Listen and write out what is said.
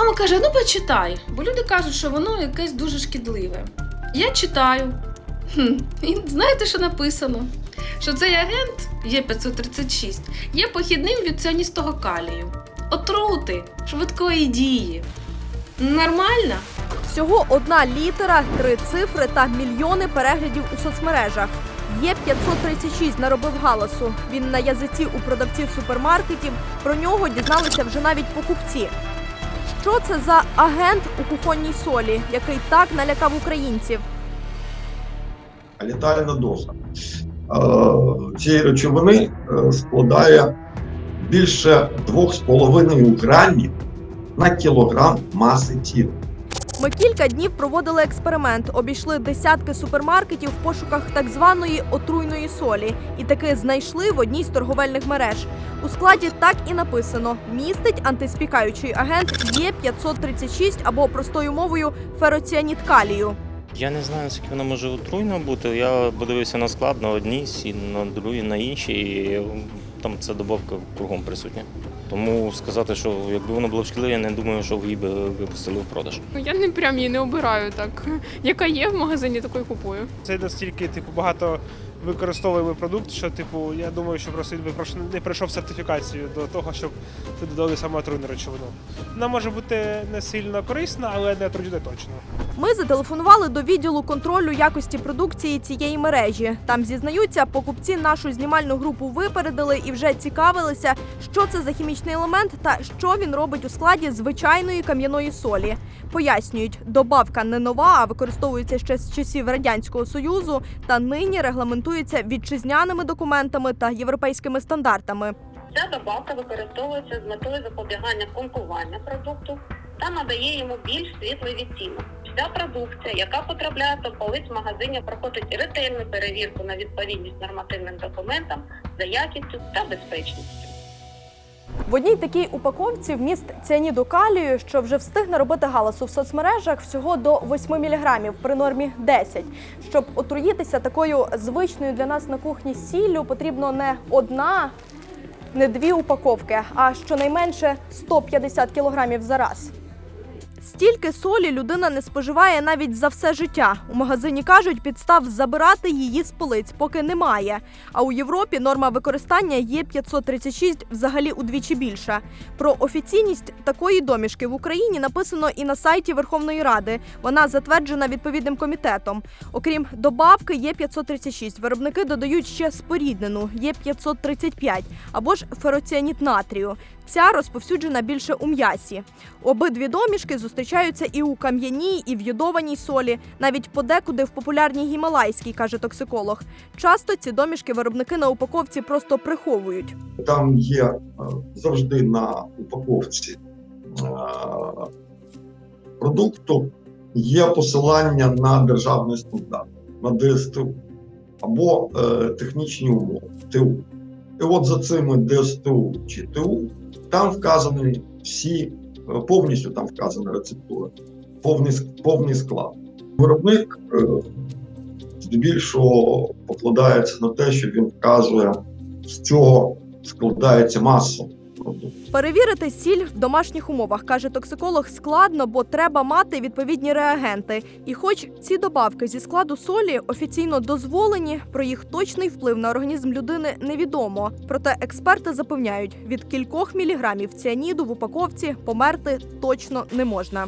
Мама каже: ну почитай, бо люди кажуть, що воно якесь дуже шкідливе. Я читаю. І знаєте, що написано? Що цей агент Є536 є похідним від ціаністого калію, отрути, швидкої дії. Нормально? Всього одна літера, три цифри та мільйони переглядів у соцмережах. Є 536 наробив галасу. Він на язиці у продавців супермаркетів. Про нього дізналися вже навіть покупці. Що це за агент у кухонній солі, який так налякав українців? літальна доза е, цієї речовини е, складає більше 2,5 грамів на кілограм маси тіла. Ми кілька днів проводили експеримент, обійшли десятки супермаркетів в пошуках так званої отруйної солі, і таки знайшли в одній з торговельних мереж. У складі так і написано: містить антиспікаючий агент Є 536 або простою мовою фероціаніт калію. Я не знаю, наскільки вона може отруйна бути. Я подивився на склад на одній, на другій, на іншій. Там ця добавка кругом присутня. Тому сказати, що якби воно було в шкілі, я не думаю, що її би випустили в продаж. Ну, Я не прям її не обираю так. Яка є в магазині, таку і купую. Це настільки типу багато використовуємий продукт, що типу я думаю, що просто він би не пройшов сертифікацію до того, щоб ти додали саме отруйну речовину. Вона може бути не сильно корисна, але не отруйна точно. Ми зателефонували до відділу контролю якості продукції цієї мережі. Там зізнаються, покупці нашу знімальну групу випередили і вже цікавилися, що це за хімічний елемент та що він робить у складі звичайної кам'яної солі. Пояснюють, добавка не нова, а використовується ще з часів радянського союзу та нині регламентується вітчизняними документами та європейськими стандартами. Ця добавка використовується з метою запобігання конкування продукту та надає йому більш світлий відтінок. Вся продукція, яка потрапляє до полиць магазині, проходить ретельну перевірку на відповідність нормативним документам за якістю та безпечністю. В одній такій упаковці вміст ціаніду калію, що вже встиг наробити галасу в соцмережах, всього до 8 мг при нормі 10. Щоб отруїтися такою звичною для нас на кухні сіллю, потрібно не одна, не дві упаковки, а щонайменше 150 кілограмів за раз. Стільки солі людина не споживає навіть за все життя. У магазині кажуть, підстав забирати її з полиць поки немає. А у Європі норма використання є 536 взагалі удвічі більша. Про офіційність такої домішки в Україні написано і на сайті Верховної Ради. Вона затверджена відповідним комітетом. Окрім добавки, є 536. Виробники додають ще споріднену, є 535 або ж фероціаніт натрію. Ця розповсюджена більше у м'ясі. Обидві домішки зустрічаються і у кам'яній, і в йодованій солі, навіть подекуди в популярній гімалайській, каже токсиколог. Часто ці домішки виробники на упаковці просто приховують. Там є е, завжди на упаковці е, продукту є посилання на державний стандарт, на ДСТУ або е, технічні умови ТУ. І от за цими ДСТУ чи ТУ там вказані всі, повністю там вказана рецептура, повний, повний склад. Виробник е, здебільшого покладається на те, що він вказує, з чого складається маса. Перевірити сіль в домашніх умовах, каже токсиколог, складно, бо треба мати відповідні реагенти. І хоч ці добавки зі складу солі офіційно дозволені, про їх точний вплив на організм людини невідомо. Проте експерти запевняють, від кількох міліграмів ціаніду в упаковці померти точно не можна.